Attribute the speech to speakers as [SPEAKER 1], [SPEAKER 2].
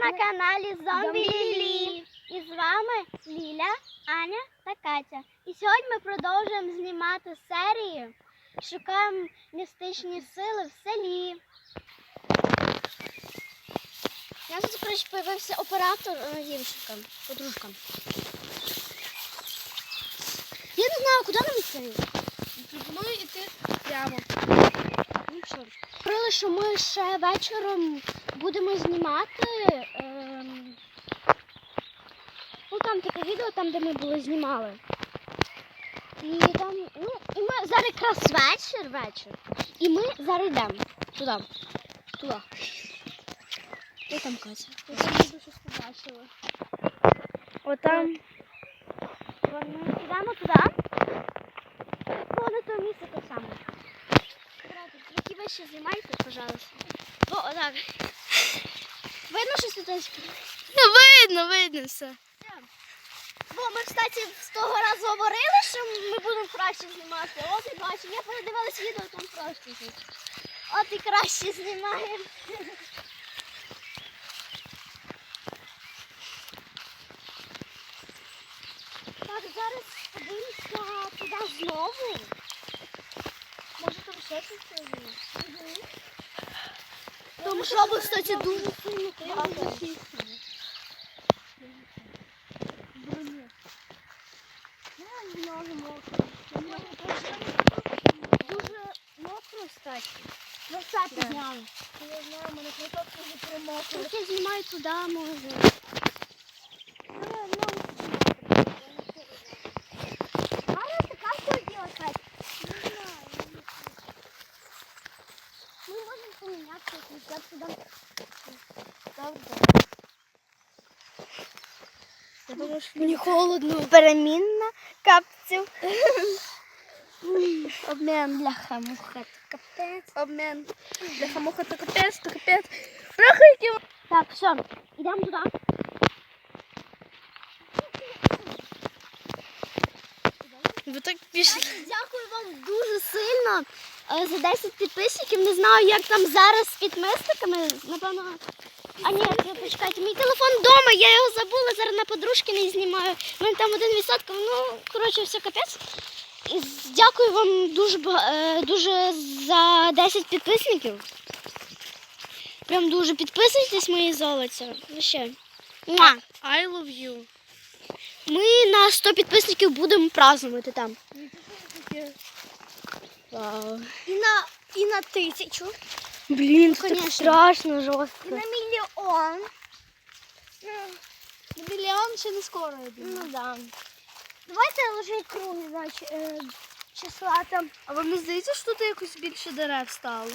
[SPEAKER 1] на каналі Зомбі Лілі. І з вами Ліля, Аня та Катя. І сьогодні ми продовжуємо знімати серію. Шукаємо містичні сили в селі. Нас тут, коротше, появився оператор е, дівчинка, подружка. Я не знаю, куди нам йти.
[SPEAKER 2] Пропоную йти прямо.
[SPEAKER 1] Ну що ж, що ми ще вечором будемо знімати. Ем... Ну там таке відео, там, де ми були знімали. І там, ну, і ми зараз якраз вечір, вечір. І ми зараз йдемо туди. Туди. Де там Катя? Я там дуже щось побачила.
[SPEAKER 2] Отам.
[SPEAKER 1] Ми йдемо туди. На то місце те саме. Ще знімаєте, пожалуйста. О, отак. Видно, що світочки?
[SPEAKER 2] Ну, видно, видно все.
[SPEAKER 1] Бо ми, кстати, з того разу говорили, що ми будемо краще знімати. От і бачимо, я передивилась відео, там краще. тут. От і краще знімаємо. Так, зараз подивимося туди знову. Там що, кстати, дуже сильно багато. Дуже мокро, кстати. Ну, зняли.
[SPEAKER 2] Я знаю, мене кросовки вже промокли.
[SPEAKER 1] Я знімаю туди, може. Я
[SPEAKER 2] думаю, що
[SPEAKER 1] Мені холодно.
[SPEAKER 2] перемінна капців.
[SPEAKER 1] Обмен для хамуха. Капець.
[SPEAKER 2] Обмен. Для хамуха то капець, то капець. Рахуйте.
[SPEAKER 1] Так, все, йдемо туди.
[SPEAKER 2] Ви так пішли.
[SPEAKER 1] Дякую вам дуже сильно е, за 10 підписників. Не знаю, як там зараз з підписниками. Напевно. А ні, почекайте, мій телефон вдома, я його забула, зараз на подружки не знімаю. У мене там один відсоток, ну, коротше, все капець. Дякую вам дуже, е, дуже за 10 підписників. Прям дуже підписуйтесь, мої золоті. Ще. Муа.
[SPEAKER 2] I love you.
[SPEAKER 1] Ми на 100 підписників будемо празднувати там. Вау.
[SPEAKER 2] І на, і на тисячу.
[SPEAKER 1] Блін,
[SPEAKER 2] це так
[SPEAKER 1] страшно
[SPEAKER 2] І на мільйон. На мільйон ще не скоро, йде.
[SPEAKER 1] Ну да.
[SPEAKER 2] Давайте лише круги, значить, е, числа там. А вам не здається, що тут якось більше дерев стало?